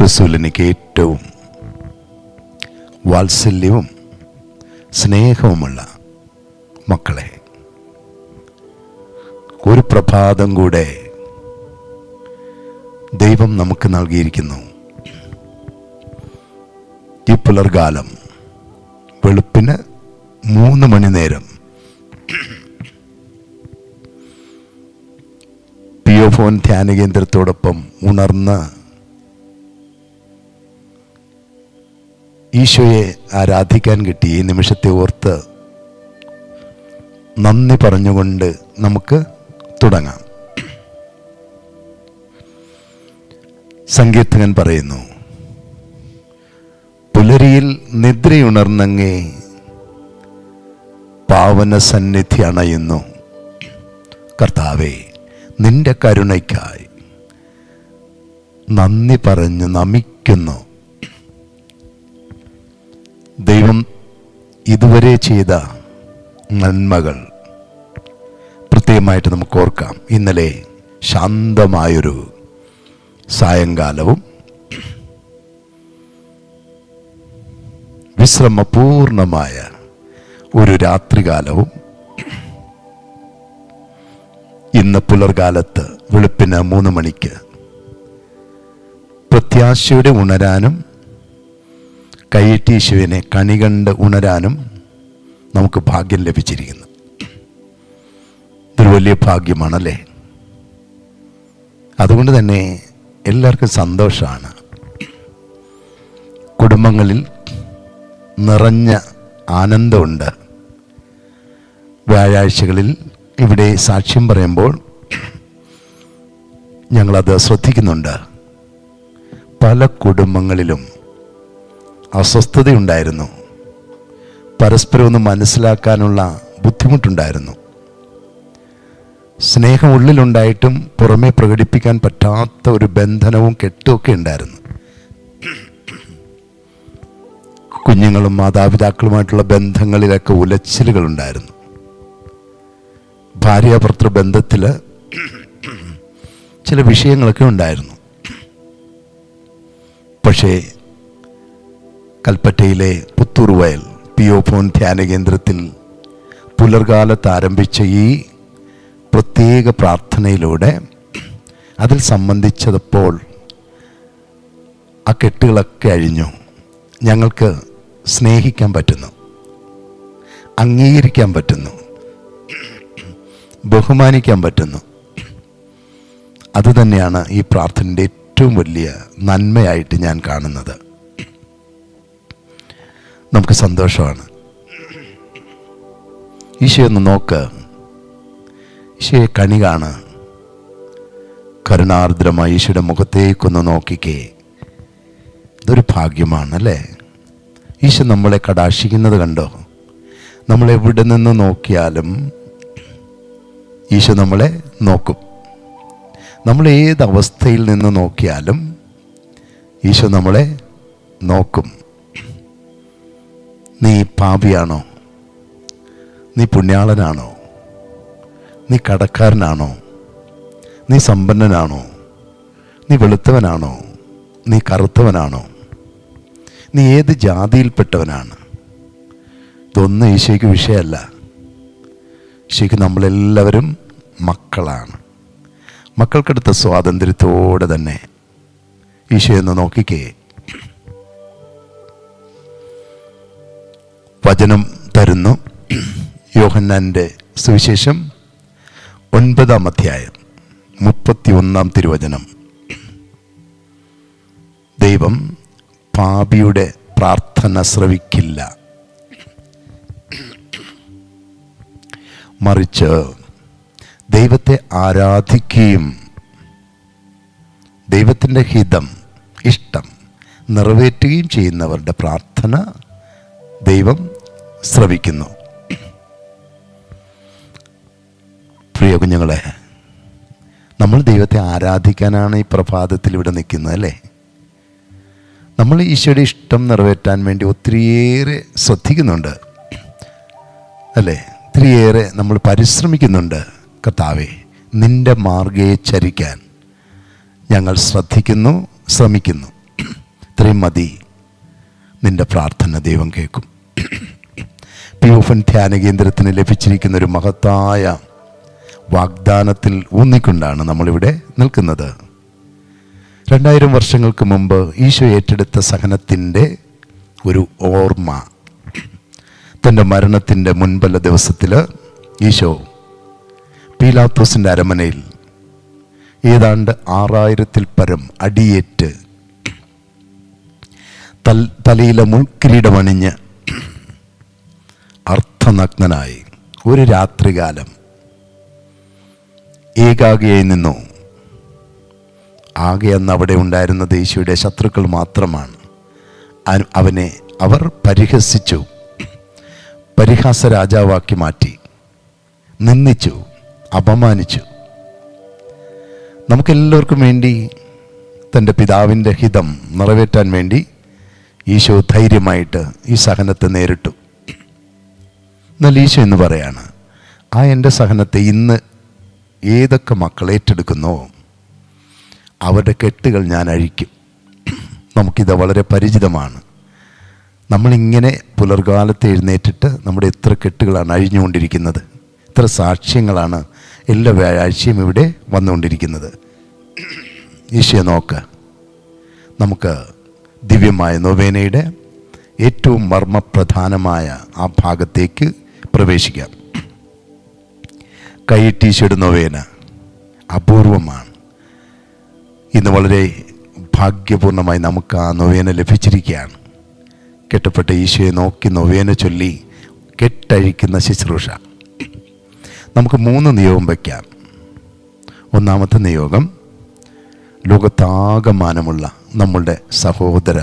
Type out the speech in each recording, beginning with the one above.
ക്രിസ്തുവിൽ എനിക്ക് ഏറ്റവും വാത്സല്യവും സ്നേഹവുമുള്ള മക്കളെ ഒരു പ്രഭാതം കൂടെ ദൈവം നമുക്ക് നൽകിയിരിക്കുന്നു. ഈ പുലർകാലം വെളുപ്പിന് മൂന്ന് മണി നേരം. പിയോഫോൻ ധ്യാന കേന്ദ്രത്തോടൊപ്പം ഉണർന്ന് ഈശോയെ ആരാധിക്കാൻ കിട്ടി ഈ നിമിഷത്തെ ഓർത്ത് നന്ദി പറഞ്ഞുകൊണ്ട് നമുക്ക് തുടങ്ങാം. സങ്കീർത്തകൻ പറയുന്നു പുലരിയിൽ നിദ്രയുണർന്നങ്ങേ പാവന സന്നിധി അണയുന്നു. കർത്താവേ നിന്റെ കരുണയ്ക്കായി നന്ദി പറഞ്ഞ് നമിക്കുന്നു. ദൈവം ഇതുവരെ ചെയ്ത നന്മകൾ പ്രത്യേകമായിട്ട് നമുക്ക് ഓർക്കാം. ഇന്നലെ ശാന്തമായൊരു സായങ്കാലവും വിശ്രമപൂർണമായ ഒരു രാത്രികാലവും ഇന്ന് പുലർകാലത്ത് വെളുപ്പിന് മൂന്ന് മണിക്ക് പ്രത്യാശയുടെ ഉണരാനും കൈറ്റീശുവിനെ കണി കണ്ട് ഉണരാനും നമുക്ക് ഭാഗ്യം ലഭിച്ചിരിക്കുന്നു. ഇതൊരു വലിയ ഭാഗ്യമാണല്ലേ? അതുകൊണ്ട് തന്നെ എല്ലാവർക്കും സന്തോഷമാണ് കുടുംബങ്ങളിൽ നിറഞ്ഞ ആനന്ദമുണ്ട്. വ്യാഴാഴ്ചകളിൽ ഇവിടെ സാക്ഷ്യം പറയുമ്പോൾ ഞങ്ങളത് ശ്രദ്ധിക്കുന്നുണ്ട്. പല കുടുംബങ്ങളിലും അസ്വസ്ഥതയുണ്ടായിരുന്നു. പരസ്പരം ഒന്ന് മനസ്സിലാക്കാനുള്ള ബുദ്ധിമുട്ടുണ്ടായിരുന്നു. സ്നേഹം ഉള്ളിലുണ്ടായിട്ടും പുറമെ പ്രകടിപ്പിക്കാൻ പറ്റാത്ത ഒരു ബന്ധനവും കെട്ടുമൊക്കെ ഉണ്ടായിരുന്നു. കുഞ്ഞുങ്ങളും മാതാപിതാക്കളുമായിട്ടുള്ള ബന്ധങ്ങളിലൊക്കെ ഉലച്ചിലുകളുണ്ടായിരുന്നു ഭാര്യാഭർത്തൃ ബന്ധത്തിൽ ചില വിഷയങ്ങളൊക്കെ ഉണ്ടായിരുന്നു. പക്ഷേ കൽപ്പറ്റയിലെ പുത്തൂർ വയൽ പി ഒ ഫോൺ ധ്യാന കേന്ദ്രത്തിൽ പുലർകാലത്ത് ആരംഭിച്ച ഈ പ്രത്യേക പ്രാർത്ഥനയിലൂടെ അതിൽ സംബന്ധിച്ചതപ്പോൾ ആ കെട്ടുകളൊക്കെ അഴിഞ്ഞു. ഞങ്ങൾക്ക് സ്നേഹിക്കാൻ പറ്റുന്നു. അംഗീകരിക്കാൻ പറ്റുന്നു. ബഹുമാനിക്കാൻ പറ്റുന്നു. അതുതന്നെയാണ് ഈ പ്രാർത്ഥനയുടെ ഏറ്റവും വലിയ നന്മയായിട്ട് ഞാൻ കാണുന്നത്. നമുക്ക് സന്തോഷമാണ്. ഈശോ ഒന്ന് നോക്ക്. ഈശോയെ കണി കാണ്. കരുണാർദ്രമായി ഈശോയുടെ മുഖത്തേക്കൊന്ന് നോക്കിക്കേ. ഇതൊരു ഭാഗ്യമാണ് അല്ലേ? ഈശോ നമ്മളെ കടാക്ഷിക്കുന്നത് കണ്ടോ? നമ്മളെവിടെ നിന്ന് നോക്കിയാലും ഈശോ നമ്മളെ നോക്കും. നമ്മൾ ഏത് അവസ്ഥയിൽ നിന്ന് നോക്കിയാലും ഈശോ നമ്മളെ നോക്കും. നീ പാപിയാണോ? നീ പുണ്യാളനാണോ? നീ കടക്കാരനാണോ? നീ സമ്പന്നനാണോ? നീ വെളുത്തവനാണോ? നീ കറുത്തവനാണോ? നീ ഏത് ജാതിയിൽപ്പെട്ടവനാണ്? ഇതൊന്നും ഈശോയ്ക്ക് വിഷയമല്ല. ഈശോയ്ക്ക് നമ്മളെല്ലാവരും മക്കളാണ്. മക്കൾക്കെടുത്ത സ്വാതന്ത്ര്യത്തോടെ തന്നെ ഈശോ എന്ന് നോക്കിക്കേ. വചനം തരുന്നു. യോഹന്നാന്റെ സുവിശേഷം ഒൻപതാം അധ്യായം മുപ്പത്തി ഒന്നാം തിരുവചനം. ദൈവം പാപിയുടെ പ്രാർത്ഥന ശ്രവിക്കില്ല. മറിച്ച് ദൈവത്തെ ആരാധിക്കുകയും ദൈവത്തിന്റെ ഹിതം ഇഷ്ടം നിറവേറ്റുകയും ചെയ്യുന്നവരുടെ പ്രാർത്ഥന ദൈവം ശ്രവിക്കുന്നു. പ്രിയ കുഞ്ഞുങ്ങളെ നമ്മൾ ദൈവത്തെ ആരാധിക്കാനാണ് ഈ പ്രഭാതത്തിൽ ഇവിടെ നിൽക്കുന്നത് അല്ലേ? നമ്മൾ ഈശോയുടെ ഇഷ്ടം നിറവേറ്റാൻ വേണ്ടി ഒത്തിരിയേറെ ശ്രദ്ധിക്കുന്നുണ്ട് അല്ലേ? ഒത്തിരിയേറെ നമ്മൾ പരിശ്രമിക്കുന്നുണ്ട്. കർത്താവെ നിന്റെ മാർഗയെ ചരിക്കാൻ ഞങ്ങൾ ശ്രദ്ധിക്കുന്നു ശ്രമിക്കുന്നു. ഇത്രയും മതി. നിന്റെ പ്രാർത്ഥന ദൈവം കേൾക്കും. പി ഓഫൻ ധ്യാന കേന്ദ്രത്തിന് ലഭിച്ചിരിക്കുന്ന ഒരു മഹത്തായ വാഗ്ദാനത്തിൽ ഊന്നിക്കൊണ്ടാണ് നമ്മളിവിടെ നിൽക്കുന്നത്. രണ്ടായിരം വർഷങ്ങൾക്ക് മുമ്പ് ഈശോ ഏറ്റെടുത്ത സഹനത്തിന്റെ ഒരു ഓർമ്മ. തന്റെ മരണത്തിന്റെ മുൻപല്ല ദിവസത്തിൽ ഈശോ പീലാത്തോസിന്റെ അരമനയിൽ ഏതാണ്ട് ആറായിരത്തിൽ പരം അടിയേറ്റ് തൽ തലയിലെ മുൾക്കിരീടമണിഞ്ഞ് അർത്ഥനഗ്നനായി. ഒരു രാത്രികാലം. ഏകാഗിയായി നിന്നു. ആകെ അന്ന് അവിടെ ഉണ്ടായിരുന്ന ദേശിയുടെ ശത്രുക്കൾ മാത്രമാണ്. അവനെ അവർ പരിഹസിച്ചു. പരിഹാസ രാജാവാക്കി മാറ്റി. നിന്ദിച്ചു. അപമാനിച്ചു. നമുക്കെല്ലാവർക്കും വേണ്ടി തന്റെ പിതാവിന്റെ ഹിതം നിറവേറ്റാൻ വേണ്ടി ഈശോ ധൈര്യമായിട്ട് ഈ സഹനത്തെ നേരിട്ടു. എന്നാൽ ഈശോ എന്ന് പറയാണ് ആ എന്റെ സഹനത്തെ ഇന്ന് ഏതൊക്കെ മക്കൾ ഏറ്റെടുക്കുന്നോ അവരുടെ കെട്ടുകൾ ഞാൻ അഴിക്കും. നമുക്കിത് വളരെ പരിചിതമാണ്. നമ്മളിങ്ങനെ പുലർകാലത്ത് എഴുന്നേറ്റിട്ട് നമ്മുടെ എത്ര കെട്ടുകളാണ് അഴിഞ്ഞുകൊണ്ടിരിക്കുന്നത് എത്ര സാക്ഷ്യങ്ങളാണ് എല്ലാ വ്യാഴാഴ്ചയും ഇവിടെ വന്നുകൊണ്ടിരിക്കുന്നത്. ഈശോയെ നോക്ക്. നമുക്ക് ദിവ്യമായ നൊവേനയുടെ ഏറ്റവും മർമ്മപ്രധാനമായ ആ ഭാഗത്തേക്ക് പ്രവേശിക്കാം. കൈ ടീഷർട്ട് നൊവേന അപൂർവമാണ്. ഇന്ന് വളരെ ഭാഗ്യപൂർണമായി നമുക്ക് ആ നൊവേന ലഭിച്ചിരിക്കുകയാണ്. കെട്ടപ്പെട്ട ഈശോയെ നോക്കി നൊവേന ചൊല്ലി കെട്ടഴിക്കുന്ന ശുശ്രൂഷ. നമുക്ക് മൂന്ന് നിയോഗം വയ്ക്കാം. ഒന്നാമത്തെ നിയോഗം ലോകത്താകമാനമുള്ള നമ്മളുടെ സഹോദര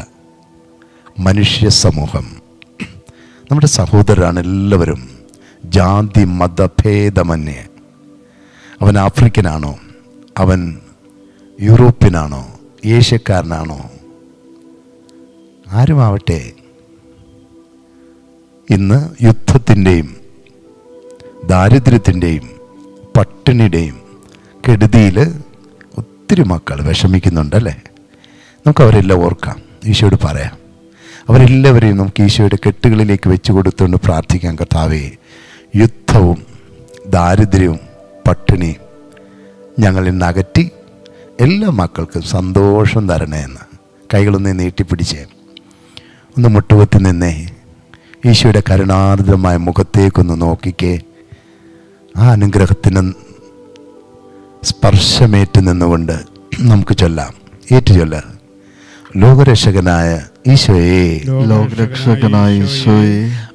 മനുഷ്യ സമൂഹം. നമ്മുടെ സഹോദരരാണ് എല്ലാവരും ജാതി മതഭേദമന്യേ അവൻ ആഫ്രിക്കനാണോ? അവൻ യൂറോപ്യനാണോ? ഏഷ്യക്കാരനാണോ? ആരുമാവട്ടെ? ഇന്ന് യുദ്ധത്തിന്റെയും ദാരിദ്ര്യത്തിന്റെയും പട്ടിണിയുടെയും കെടുതിയിൽ ഒത്തിരി മക്കൾ വിഷമിക്കുന്നുണ്ടല്ലേ? നമുക്കവരെല്ലാം ഓർക്കാം. ഈശോയോട് പറയാം. അവരെല്ലാവരെയും നമുക്ക് ഈശോയുടെ കെട്ടുകളിലേക്ക് വെച്ച് കൊടുത്തുകൊണ്ട് പ്രാർത്ഥിക്കാൻ കർത്താവേ. യുദ്ധവും ദാരിദ്ര്യവും പട്ടിണിയും ഞങ്ങളിൽ നകറ്റി എല്ലാ മക്കൾക്കും സന്തോഷം തരണേ എന്ന് കൈകളൊന്ന് നീട്ടിപ്പിടിച്ചേ. ഒന്ന് മുട്ടുകുത്തി നിന്നേ. ഈശോയുടെ കരുണാർദ്രമായ മുഖത്തേക്കൊന്ന് നോക്കിക്കേ. ആ അനുഗ്രഹത്തിന് സ്പർശമേറ്റ് നിന്നുകൊണ്ട് നമുക്ക് ചൊല്ലാം. ഏറ്റു ചൊല്ല. ലോകരക്ഷകനായ ഈശോയെ. ലോകരക്ഷകനായ ഈശോയെ.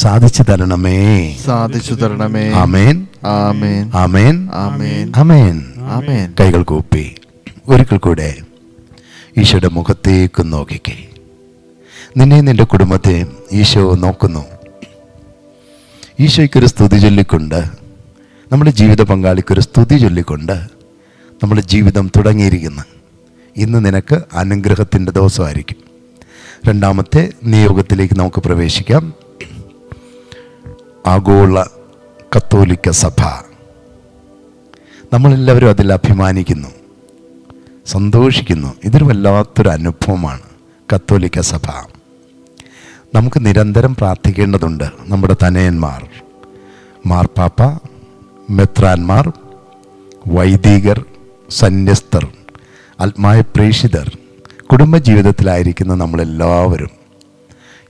സാധിച്ചു തരണമേ. സാധിച്ചു തരണമേ. ആമേൻ. ആമേൻ. ആമേൻ. ആമേൻ. ആമേൻ. ആമേൻ. കൈകൾ കൂപ്പി. ഒരിക്കൽ കൂടെ ഈശോയുടെ മുഖത്തേക്ക് നോക്കിക്കേ. നിന്നെ നിന്റെ കുടുംബത്തെ ഈശോ നോക്കുന്നു. ഈശോയ്ക്കൊരു സ്തുതി ചൊല്ലിക്കൊണ്ട് നമ്മുടെ ജീവിത പങ്കാളിക്കൊരു സ്തുതി ചൊല്ലിക്കൊണ്ട് നമ്മുടെ ജീവിതം തുടങ്ങിയിരിക്കുന്നു. ഇന്ന് നിനക്ക് അനുഗ്രഹത്തിന്റെ ദിവസമായിരിക്കും. രണ്ടാമത്തെ നിയോഗത്തിലേക്ക് നമുക്ക് പ്രവേശിക്കാം. ആഗോള കത്തോലിക്ക സഭ. നമ്മളെല്ലാവരും അതിൽ അഭിമാനിക്കുന്നു സന്തോഷിക്കുന്നു. ഇതൊരു വല്ലാത്തൊരു അനുഭവമാണ് കത്തോലിക്ക സഭ. നമുക്ക് നിരന്തരം പ്രാർത്ഥിക്കേണ്ടതുണ്ട് നമ്മുടെ തനയന്മാർ. മാർപ്പാപ്പ മെത്രാന്മാർ വൈദികർ സന്യസ്തർ ആത്മായ പ്രേഷിതർ കുടുംബജീവിതത്തിലായിരിക്കുന്ന നമ്മളെല്ലാവരും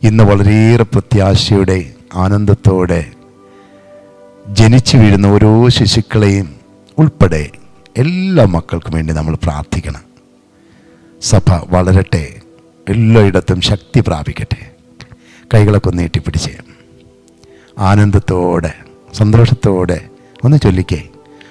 ഇന്ന് വളരെയേറെ പ്രത്യാശയുടെ ആനന്ദത്തോടെ ജനിച്ചു വീഴുന്ന ഓരോ ശിശുക്കളെയും ഉൾപ്പെടെ എല്ലാ മക്കൾക്കും വേണ്ടി നമ്മൾ പ്രാർത്ഥിക്കണം. സഭ വളരട്ടെ എല്ലായിടത്തും ശക്തി പ്രാപിക്കട്ടെ. കൈകളൊക്കെ നീട്ടിപ്പിടിച്ച് ആനന്ദത്തോടെ സന്തോഷത്തോടെ ഒന്ന് ചൊല്ലിക്കേ.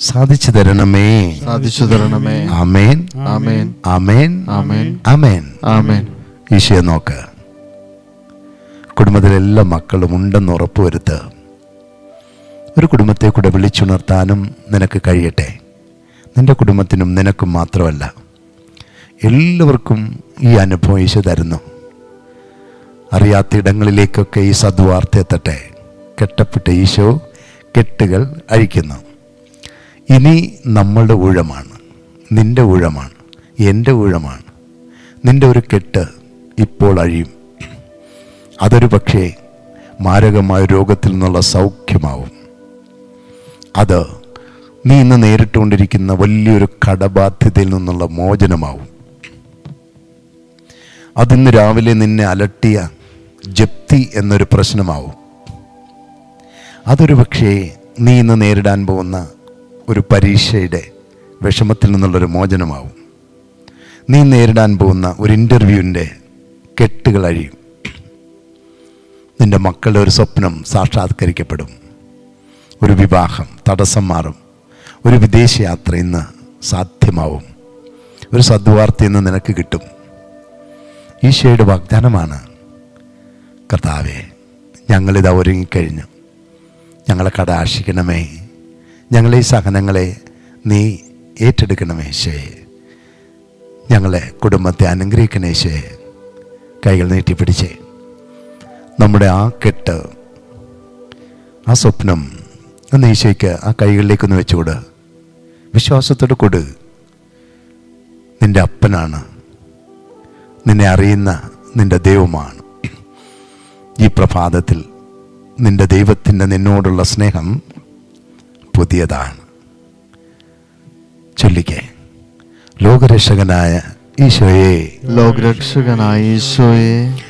സാധിച്ചു തരണമേ. സാധിച്ചു തരണമേ. ആമേൻ. ആമേൻ. ആമേൻ. ആമേൻ. ആമേൻ. ആമേൻ. ഈശോയെ നോക്ക്. കുടുംബത്തിലെ എല്ലാ മക്കളും ഉണ്ടെന്ന് ഉറപ്പുവരുത്ത്. ഒരു കുടുംബത്തെ കൂടെ വിളിച്ചുണർത്താനും നിനക്ക് കഴിയട്ടെ. നിന്റെ കുടുംബത്തിനും നിനക്കും മാത്രമല്ല. എല്ലാവർക്കും ഈ അനുഭവം ഈശോ തരുന്നു. അറിയാത്ത ഇടങ്ങളിലേക്കൊക്കെ ഈ സദ്വാർത്ത എത്തട്ടെ. കെട്ടപ്പെട്ട ഈശോ കെട്ടുകൾ അഴിക്കുന്നു. ഇനി നമ്മളുടെ ഊഴമാണ്. നിന്റെ ഊഴമാണ്. എന്റെ ഊഴമാണ്. നിന്റെ ഒരു കെട്ട് ഇപ്പോൾ അഴിയും. അതൊരു പക്ഷേ മാരകമായ രോഗത്തിൽ നിന്നുള്ള സൗഖ്യമാവും. അത് നീ ഇന്ന് നേരിട്ടുകൊണ്ടിരിക്കുന്ന വലിയൊരു കടബാധ്യതയിൽ നിന്നുള്ള മോചനമാവും. അതിന്ന് രാവിലെ നിന്നെ അലട്ടിയ ജപ്തി എന്നൊരു പ്രശ്നമാവും. അതൊരു പക്ഷേ നീ ഇന്ന് നേരിടാൻ പോകുന്ന ഒരു പരീക്ഷയുടെ വിഷമത്തിൽ നിന്നുള്ളൊരു മോചനമാവും. നീ നേരിടാൻ പോകുന്ന ഒരു ഇന്റർവ്യൂവിന്റെ കെട്ടുകൾ അഴിയും. നിന്റെ മക്കളുടെ ഒരു സ്വപ്നം സാക്ഷാത്കരിക്കപ്പെടും. ഒരു വിവാഹം തടസ്സം മാറും. ഒരു വിദേശയാത്ര ഇന്ന് സാധ്യമാവും. ഒരു സദ്വാർത്ത ഇന്ന് നിനക്ക് കിട്ടും. ഈശോയുടെ വാഗ്ദാനമാണ് കർത്താവെ ഞങ്ങളിതാ ഒരുങ്ങിക്കഴിഞ്ഞു. ഞങ്ങളെ കടാശിക്കണമേ ഞങ്ങളെ ഈ സഹനങ്ങളെ നീ ഏറ്റെടുക്കണമേ ശേ ഞങ്ങളെ കുടുംബത്തെ അനുഗ്രഹിക്കണേ ഈശോയെ. കൈകൾ നീട്ടിപ്പിടിച്ചേ നമ്മുടെ ആ കെട്ട് ആ സ്വപ്നം ഒന്ന് ഈശോയ്ക്ക് ആ കൈകളിലേക്കൊന്ന് വെച്ചുകൊട്. വിശ്വാസത്തോട് കൊടു. നിന്റെ അപ്പനാണ്. നിന്നെ അറിയുന്ന നിന്റെ ദൈവമാണ്. ഈ പ്രഭാതത്തിൽ നിന്റെ ദൈവത്തിന്റെ നിന്നോടുള്ള സ്നേഹം പുതിയതാണ്. ചൊല്ലിക്കേ. ലോകരക്ഷകനായ ഈശോയെ. ലോകരക്ഷകനായ ഈശോയെ.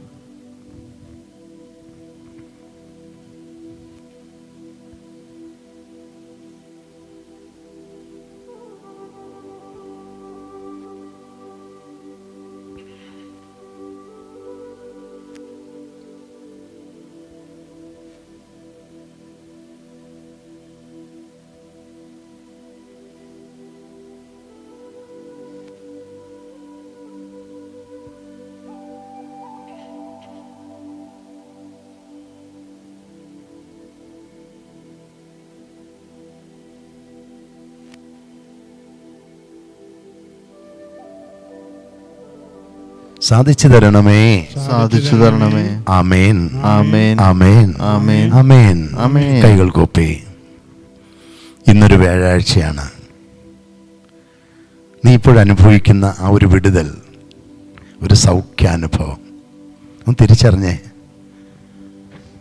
സാധിച്ചു തരണമേ. സാധിച്ചു തരണമേ. ആമേൻ. ആമേൻ. ആമേൻ. ആമേൻ. ആമേൻ. ആമേൻ. കൈകൾ കൂപ്പി. ഇന്നൊരു വ്യാഴാഴ്ചയാണ്. നീ ഇപ്പോഴനുഭവിക്കുന്ന ആ ഒരു വിടുതൽ ഒരു സൗഖ്യാനുഭവം. ഒന്ന് തിരിച്ചറിഞ്ഞേ.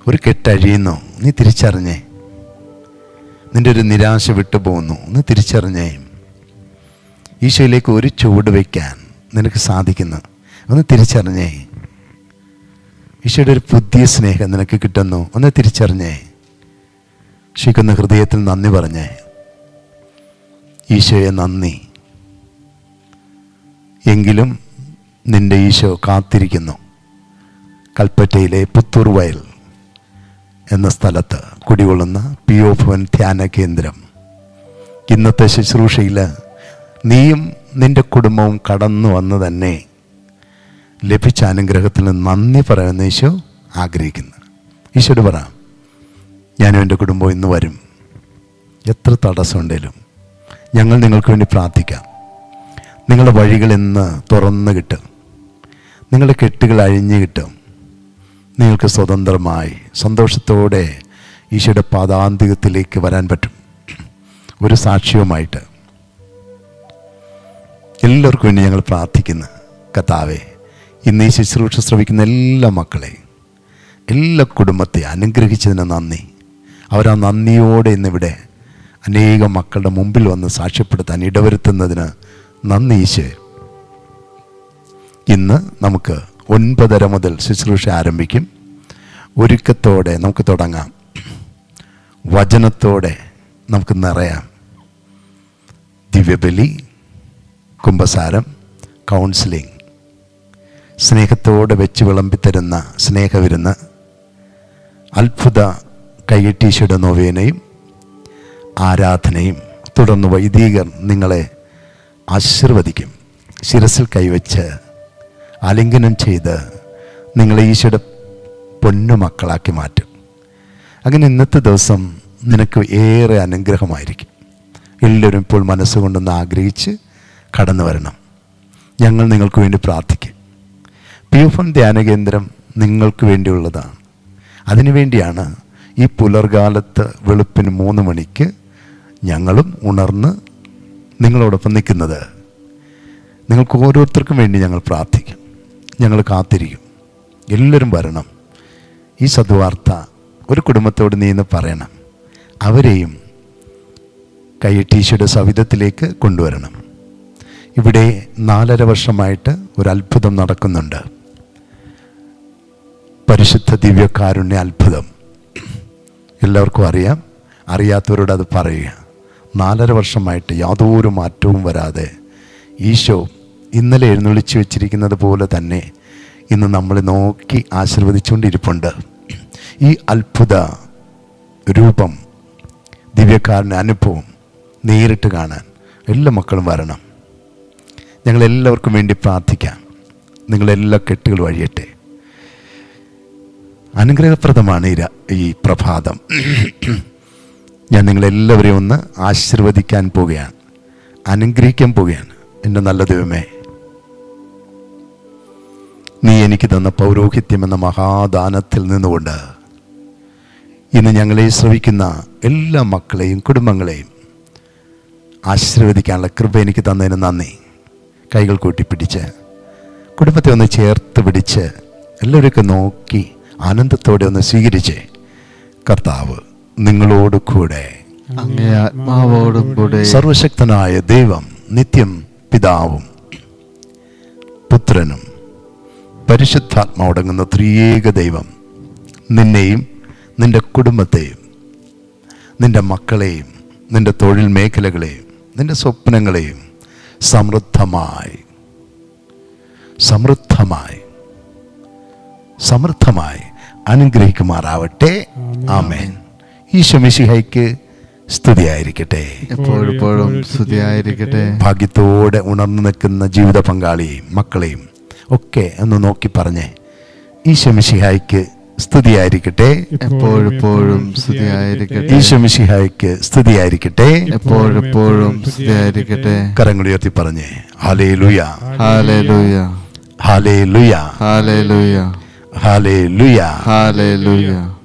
ഒരു കെട്ടഴിയുന്നു നീ തിരിച്ചറിഞ്ഞേ. നിന്റെ ഒരു നിരാശ വിട്ടുപോകുന്നു ഒന്ന് തിരിച്ചറിഞ്ഞേ. ഈശോയിലേക്ക് ഒരു ചുവട് വയ്ക്കാൻ നിനക്ക് സാധിക്കുന്നു. ഒന്ന് തിരിച്ചറിഞ്ഞേ. ഈശോയുടെ ഒരു പുതിയ സ്നേഹം നിനക്ക് കിട്ടുന്നു. ഒന്ന് തിരിച്ചറിഞ്ഞേ. ഈശോയ്ക്കൊന്ന് ഹൃദയത്തിൽ നന്ദി പറഞ്ഞേ. ഈശോയെ നന്ദി. എങ്കിലും നിന്റെ ഈശോ കാത്തിരിക്കുന്നു. കൽപ്പറ്റയിലെ പുത്തൂർ വയൽ എന്ന സ്ഥലത്ത് കുടികൊള്ളുന്ന പി ഒ ഭവൻ ധ്യാന കേന്ദ്രം. ഇന്നത്തെ ശുശ്രൂഷയിൽ നീയും നിന്റെ കുടുംബവും കടന്നു വന്ന് തന്നെ. ലഭിച്ച അനുഗ്രഹത്തിന് നന്ദി പറയുന്ന ഈശോ ആഗ്രഹിക്കുന്നു. ഈശോട് പറ ഞാനും എന്റെ കുടുംബവും ഇന്ന് വരും. എത്ര തടസ്സമുണ്ടേലും ഞങ്ങൾ നിങ്ങൾക്ക് വേണ്ടി പ്രാർത്ഥിക്കാം. നിങ്ങളുടെ വഴികൾ ഇന്ന് തുറന്ന് കിട്ടും. നിങ്ങളുടെ കെട്ടുകൾ അഴിഞ്ഞു കിട്ടും. നിങ്ങൾക്ക് സ്വതന്ത്രമായി സന്തോഷത്തോടെ ഈശോയുടെ പാതാന്തികത്തിലേക്ക് വരാൻ പറ്റും. ഒരു സാക്ഷ്യവുമായിട്ട്. എല്ലാവർക്കും വേണ്ടി ഞങ്ങൾ പ്രാർത്ഥിക്കുന്നു. കഥാവെ ഇന്ന് ഈ ശുശ്രൂഷ ശ്രമിക്കുന്ന എല്ലാ മക്കളെയും എല്ലാ കുടുംബത്തെ അനുഗ്രഹിച്ചതിന് നന്ദി. അവരാ നന്ദിയോടെ ഇന്നിവിടെ അനേകം മക്കളുടെ മുമ്പിൽ വന്ന് സാക്ഷ്യപ്പെടുത്താൻ ഇടവരുത്തുന്നതിന് നന്ദി ഈശോ. ഇന്ന് നമുക്ക് ഒൻപതര മുതൽ ശുശ്രൂഷ ആരംഭിക്കും. ഒരുക്കത്തോടെ നമുക്ക് തുടങ്ങാം. വചനത്തോടെ നമുക്ക് നിറയാം. ദിവ്യബലി കുംഭസാരം കൗൺസിലിംഗ്. സ്നേഹത്തോടെ വെച്ച് വിളമ്പിത്തരുന്ന സ്നേഹവിരുന്ന് അത്ഭുത കൈയട്ടീശയുടെ നോവേനയും ആരാധനയും തുടർന്ന് വൈദികർ നിങ്ങളെ ആശീർവദിക്കും. ശിരസിൽ കൈവച്ച് ആലിംഗനം ചെയ്ത് നിങ്ങളെ ഈശോയുടെ പൊന്നുമക്കളാക്കി മാറ്റും. അങ്ങനെ ഇന്നത്തെ ദിവസം നിനക്ക് ഏറെ അനുഗ്രഹമായിരിക്കും. എല്ലാവരും ഇപ്പോൾ മനസ്സുകൊണ്ടൊന്ന് ആഗ്രഹിച്ച് കടന്നു വരണം ഞങ്ങൾ നിങ്ങൾക്ക് വേണ്ടി പ്രാർത്ഥിക്കും. പി എഫ് എം ധ്യാന കേന്ദ്രം നിങ്ങൾക്ക് വേണ്ടിയുള്ളതാണ്. അതിനുവേണ്ടിയാണ് ഈ പുലർകാലത്ത് വെളുപ്പിന് മൂന്ന് മണിക്ക് ഞങ്ങളും ഉണർന്ന് നിങ്ങളോടൊപ്പം നിൽക്കുന്നത്. നിങ്ങൾക്ക് ഓരോരുത്തർക്കും വേണ്ടി ഞങ്ങൾ പ്രാർത്ഥിക്കും. ഞങ്ങൾ കാത്തിരിക്കും. എല്ലാവരും വരണം. ഈ സദ്വാർത്ത ഒരു കുടുംബത്തോട് നീ എന്ന് പറയണം. അവരെയും കയ്യട്ടീശയുടെ സവിധത്തിലേക്ക് കൊണ്ടുവരണം. ഇവിടെ നാലര വർഷമായിട്ട് ഒരു അത്ഭുതം നടക്കുന്നുണ്ട്. പരിശുദ്ധ ദിവ്യകാരുണ്യ അത്ഭുതം. എല്ലാവർക്കും അറിയാം. അറിയാത്തവരോട് അത് പറയുക. നാലര വർഷമായിട്ട് യാതൊരു മാറ്റവും വരാതെ ഈശോ ഇന്നലെ എഴുന്നള്ളിച്ച് വെച്ചിരിക്കുന്നത് പോലെ തന്നെ ഇന്ന് നമ്മൾ നോക്കി ആശീർവദിച്ചുകൊണ്ടിരിപ്പുണ്ട്. ഈ അത്ഭുത രൂപം ദിവ്യക്കാരന്റെ അനുഭവം നേരിട്ട് കാണാൻ എല്ലാ മക്കളും വരണം. ഞങ്ങളെല്ലാവർക്കും വേണ്ടി പ്രാർത്ഥിക്കാം. നിങ്ങളെല്ലാ കെട്ടുകൾ വഴിയട്ടെ. അനുഗ്രഹപ്രദമാണ് ഈ ഈ പ്രഭാതം. ഞാൻ നിങ്ങളെല്ലാവരെയും ഒന്ന് ആശീർവദിക്കാൻ പോവുകയാണ്. അനുഗ്രഹിക്കാൻ പോവുകയാണ്. എന്റെ നല്ല ദൈവമേ. നീ എനിക്ക് തന്ന പൗരോഹിത്യം എന്ന മഹാദാനത്തിൽ നിന്നുകൊണ്ട് ഇന്ന് ഞങ്ങളെ ശ്രവിക്കുന്ന എല്ലാ മക്കളെയും കുടുംബങ്ങളെയും ആശീർവദിക്കാനുള്ള കൃപ എനിക്ക് തന്നതിന് നന്ദി. കൈകൾ കൂട്ടിപ്പിടിച്ച് കുടുംബത്തെ ഒന്ന് ചേർത്ത് പിടിച്ച് എല്ലാവരെയൊക്കെ നോക്കി ആനന്ദത്തോടെ ഒന്ന് സ്വീകരിച്ച്. കർത്താവ് നിങ്ങളോട് കൂടെ. ആത്മാവോടും കൂടെ. സർവശക്തനായ ദൈവം നിത്യം പിതാവും പുത്രനും പരിശുദ്ധാത്മാവടങ്ങുന്ന ത്രിയേക ദൈവം നിന്നെയും നിന്റെ കുടുംബത്തെയും നിന്റെ മക്കളെയും നിന്റെ തൊഴിൽ മേഖലകളെയും നിന്റെ സ്വപ്നങ്ങളെയും സമൃദ്ധമായി സമൃദ്ധമായി സമൃദ്ധമായി അനുഗ്രഹിക്കുമാറാവട്ടെ. ആമേൻ. ഈശോ മിശിഹയ്ക്ക് സ്തുതിയായിരിക്കട്ടെ. എപ്പോഴെപ്പോഴും സ്തുതിയായിരിക്കട്ടെ. ഭാഗ്യത്തോടെ ഉണർന്നു നിൽക്കുന്ന ജീവിത പങ്കാളിയെയും മക്കളെയും ഒക്കെ ഒന്ന് നോക്കി പറഞ്ഞേ ഈശോ മിശിഹായ്ക്ക് സ്തുതിയായിരിക്കട്ടെ. എപ്പോഴെപ്പോഴും സ്തുതിയായിരിക്കട്ടെ. ഈശോ മിശിഹായ്ക്ക് സ്തുതിയായിരിക്കട്ടെ. എപ്പോഴെപ്പോഴും സ്തുതിയായിരിക്കട്ടെ. കരങ്ങളുയർത്തി പറഞ്ഞേ ഹാലേ ലുയ ലുയാ ഹാലേ ലുയ ഹാലേ ലുയ Haleluya, haleluya.